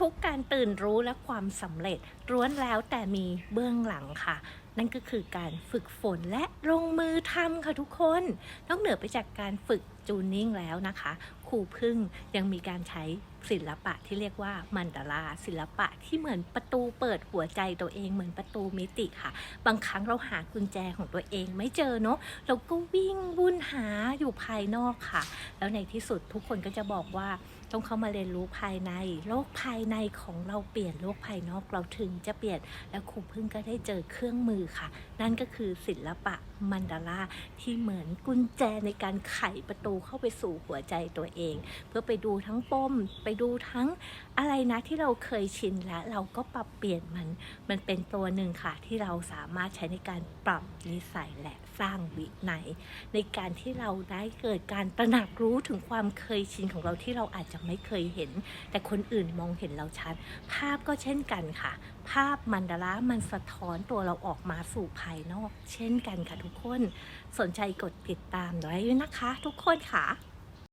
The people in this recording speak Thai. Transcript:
ทุกๆการตื่นรู้และความสำเร็จร้วนแล้วแต่มีเบื้องหลังค่ะ นั่นก็คือการฝึกฝนและลงมือทำค่ะทุกคน นอกเหนือไปจากการฝึกจูนนิ่งแล้วนะคะครูพึ่งยังมีการใช้ศิลปะที่เรียกว่ามันดาราศิลปะที่เหมือนประตูเปิดหัวใจตัวเองเหมือนประตูมิติค่ะ บางครั้งเราหากุญแจของตัวเองไม่เจอเนาะเราก็วิ่งวุ่นหาอยู่ภายนอกค่ะ แล้วในที่สุดทุกคนก็จะบอกว่าต้องเข้ามาเรียนรู้ภายใน โลกภายในของเราเปลี่ยนโลกภายนอกเราถึงจะเปลี่ยน แล้วครูพึ่งก็ได้เจอเครื่องมือค่ะ นั่นก็คือศิลปะมันดาราที่เหมือนกุญแจในการไขประตูเข้าไปสู่หัวใจตัวเอง เพื่อไปดูทั้งปมไปดูทั้งอะไรนะที่เราเคยชินและเราก็ปรับเปลี่ยนมัน มันเป็นตัวหนึ่งค่ะ ที่เราสามารถใช้ในการปรับนิสัยและสร้างวินัยในการที่เราได้เกิดการตระหนักรู้ถึงความเคยชินของเราที่เราอาจจะไม่เคยเห็น แต่คนอื่นมองเห็นเราชัด ภาพก็เช่นกันค่ะ ภาพมันดารามันสะท้อนตัวเราออกมาสู่ภายนอก เช่นกันค่ะทุกคน สนใจกดติดตามไว้ด้วยนะคะ ทุกคนค่ะ